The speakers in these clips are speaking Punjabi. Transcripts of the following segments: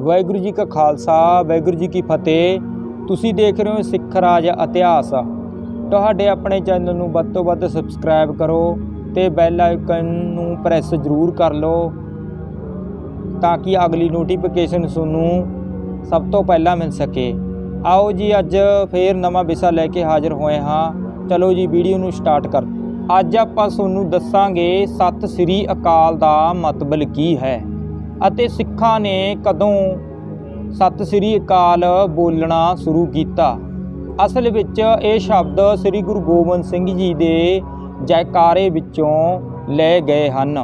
ਵਾਹਿਗੁਰੂ ਜੀ ਕਾ ਖਾਲਸਾ, ਵਾਹਿਗੁਰੂ ਜੀ ਕੀ ਫਤਿਹ। ਤੁਸੀਂ ਦੇਖ ਰਹੇ ਹੋ ਸਿੱਖ ਰਾਜ ਇਤਿਹਾਸ। ਤੁਹਾਡੇ ਆਪਣੇ ਚੈਨਲ ਨੂੰ ਵੱਧ ਤੋਂ ਵੱਧ ਸਬਸਕ੍ਰਾਈਬ ਕਰੋ ਤੇ ਬੈਲ ਆਈਕਨ ਨੂੰ ਪ੍ਰੈਸ ਜ਼ਰੂਰ ਕਰ ਲਓ ਤਾਂ ਕਿ ਅਗਲੀ ਨੋਟੀਫਿਕੇਸ਼ਨ ਤੁਹਾਨੂੰ ਸਭ ਤੋਂ ਪਹਿਲਾਂ ਮਿਲ ਸਕੇ। ਆਓ ਜੀ, ਅੱਜ ਫੇਰ ਨਵਾਂ ਵਿਸ਼ਾ ਲੈ ਕੇ ਹਾਜ਼ਰ ਹੋਏ ਹਾਂ। ਚਲੋ ਜੀ, ਵੀਡੀਓ ਨੂੰ ਸਟਾਰਟ ਕਰ। ਅੱਜ ਆਪਾਂ ਤੁਹਾਨੂੰ ਦੱਸਾਂਗੇ ਸਤਿ ਸ੍ਰੀ ਅਕਾਲ ਦਾ ਮਤਲਬ ਕੀ ਹੈ। ਅਤੇ ਸਿੱਖਾਂ ਨੇ ਕਦੋਂ ਸਤਿ ਸ੍ਰੀ ਅਕਾਲ ਬੋਲਣਾ ਸ਼ੁਰੂ ਕੀਤਾ। ਅਸਲ ਵਿੱਚ ਇਹ ਸ਼ਬਦ ਸ੍ਰੀ ਗੁਰੂ ਗੋਬਿੰਦ ਸਿੰਘ ਜੀ ਦੇ ਜੈਕਾਰੇ ਵਿੱਚੋਂ ਲਏ ਗਏ ਹਨ।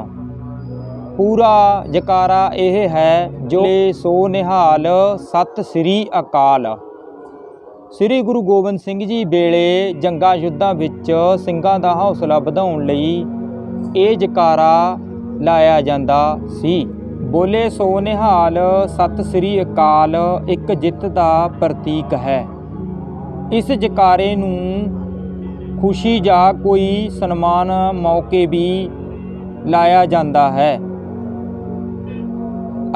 ਪੂਰਾ ਜਕਾਰਾ ਇਹ ਹੈ ਜੋ ਸੋ ਨਿਹਾਲ ਸਤਿ ਸ੍ਰੀ ਅਕਾਲ। ਸ੍ਰੀ ਗੁਰੂ ਗੋਬਿੰਦ ਸਿੰਘ ਜੀ ਵੇਲੇ ਜੰਗਾਂ ਯੁੱਧਾਂ ਵਿੱਚ ਸਿੰਘਾਂ ਦਾ ਹੌਸਲਾ ਵਧਾਉਣ ਲਈ ਇਹ ਜਕਾਰਾ ਲਾਇਆ ਜਾਂਦਾ ਸੀ। ਬੋਲੇ, ਸੋ ਨਿਹਾਲ, ਸਤਿ ਸ੍ਰੀ ਅਕਾਲ, ਇੱਕ ਜਿੱਤ ਦਾ ਪ੍ਰਤੀਕ ਹੈ। ਇਸ ਜਕਾਰੇ ਨੂੰ ਖੁਸ਼ੀ ਜਾਂ ਕੋਈ ਸਨਮਾਨ ਮੌਕੇ ਵੀ ਲਾਇਆ ਜਾਂਦਾ ਹੈ।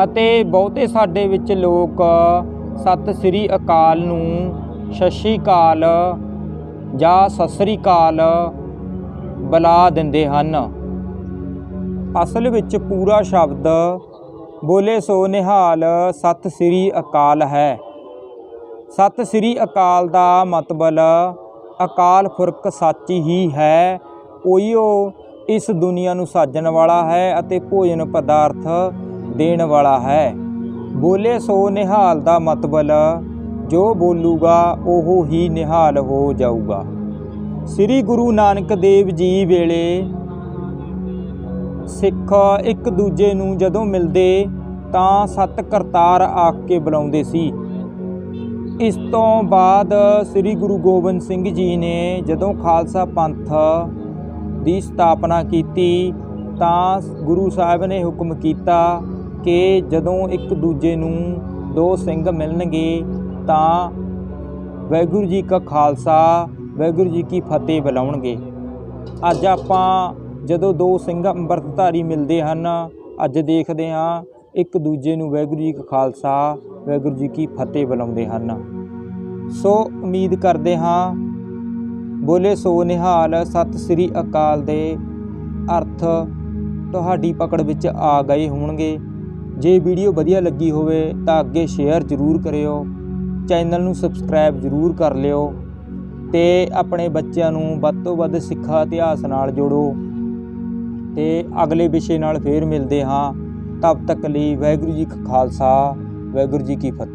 ਅਤੇ ਬਹੁਤੇ ਸਾਡੇ ਵਿੱਚ ਲੋਕ ਸਤਿ ਸ੍ਰੀ ਅਕਾਲ ਨੂੰ ਸਤਿ ਸ਼੍ਰੀ ਅਕਾਲ ਜਾਂ ਸਤਿ ਸ੍ਰੀ ਅਕਾਲ ਬੁਲਾ ਦਿੰਦੇ ਹਨ। ਅਸਲ ਵਿੱਚ ਪੂਰਾ ਸ਼ਬਦ ਬੋਲੇ ਸੋ ਨਿਹਾਲ, ਸਤਿ ਸ੍ਰੀ ਅਕਾਲ ਹੈ। ਸਤਿ ਸ੍ਰੀ ਅਕਾਲ ਦਾ ਮਤਬਲ, ਅਕਾਲ ਫੁਰਕ ਸੱਚ ਹੀ ਹੈ। ਉਹੀਓ ਇਸ ਦੁਨੀਆ ਨੂੰ ਸਾਜਣ ਵਾਲਾ ਹੈ ਅਤੇ ਭੋਜਨ ਪਦਾਰਥ ਦੇਣ ਵਾਲਾ ਹੈ। ਬੋਲੇ ਸੋ ਨਿਹਾਲ ਦਾ ਮਤਬਲ, ਜੋ ਬੋਲੂਗਾ, ਉਹ ਹੀ ਨਿਹਾਲ ਹੋ ਜਾਊਗਾ। ਸ੍ਰੀ ਗੁਰੂ ਨਾਨਕ ਦੇਵ ਜੀ ਵੇਲੇ ਸਿੱਖ ਇੱਕ ਦੂਜੇ ਨੂੰ ਜਦੋਂ ਮਿਲਦੇ ਤਾਂ ਸਤ ਕਰਤਾਰ ਆਖ ਕੇ ਬੁਲਾਉਂਦੇ ਸੀ। ਇਸ ਤੋਂ ਬਾਅਦ ਸ੍ਰੀ ਗੁਰੂ ਗੋਬਿੰਦ ਸਿੰਘ ਜੀ ਨੇ ਜਦੋਂ ਖਾਲਸਾ ਪੰਥ ਦੀ ਸਥਾਪਨਾ ਕੀਤੀ ਤਾਂ ਗੁਰੂ ਸਾਹਿਬ ਨੇ ਹੁਕਮ ਕੀਤਾ ਕਿ ਜਦੋਂ ਇੱਕ ਦੂਜੇ ਨੂੰ ਦੋ ਸਿੰਘ ਮਿਲਣਗੇ ਤਾਂ ਵਾਹਿਗੁਰੂ ਜੀ ਕਾ ਖਾਲਸਾ, ਵਾਹਿਗੁਰੂ ਜੀ ਕੀ ਫਤਿਹ ਬੁਲਾਉਣਗੇ। ਅੱਜ ਆਪਾਂ ਜਦੋਂ ਦੋ ਸਿੰਘ ਅੰਮ੍ਰਿਤਧਾਰੀ ਮਿਲਦੇ ਹਨ, ਅੱਜ ਦੇਖਦੇ ਹਾਂ ਇੱਕ ਦੂਜੇ ਨੂੰ ਵਾਹਿਗੁਰੂ ਜੀ ਕਾ ਖਾਲਸਾ, ਵਾਹਿਗੁਰੂ ਜੀ ਕੀ ਫਤਿਹ ਬੁਲਾਉਂਦੇ ਹਨ। ਸੋ ਉਮੀਦ ਕਰਦੇ ਹਾਂ, ਬੋਲੇ ਸੋ ਨਿਹਾਲ, ਸਤਿ ਸ੍ਰੀ ਅਕਾਲ ਦੇ ਅਰਥ ਤੁਹਾਡੀ ਪਕੜ ਵਿੱਚ ਆ ਗਏ ਹੋਣਗੇ। ਜੇ ਵੀਡੀਓ ਵਧੀਆ ਲੱਗੀ ਹੋਵੇ ਤਾਂ ਅੱਗੇ ਸ਼ੇਅਰ ਜ਼ਰੂਰ ਕਰਿਓ, ਚੈਨਲ ਨੂੰ ਸਬਸਕ੍ਰਾਈਬ ਜ਼ਰੂਰ ਕਰ ਲਿਓ ਤੇ ਆਪਣੇ ਬੱਚਿਆਂ ਨੂੰ ਵੱਧ ਤੋਂ ਵੱਧ ਸਿੱਖਾ ਇਤਿਹਾਸ ਨਾਲ ਜੋੜੋ। ਤੇ ਅਗਲੇ ਵਿਸ਼ੇ ਨਾਲ ਫੇਰ ਮਿਲਦੇ ਹਾਂ। ਤਬ ਤੱਕ ਲਈ ਵਾਹਿਗੁਰੂ ਜੀ ਕਾ ਖਾਲਸਾ, ਵਾਹਿਗੁਰੂ ਜੀ ਕੀ ਫਤਿਹ।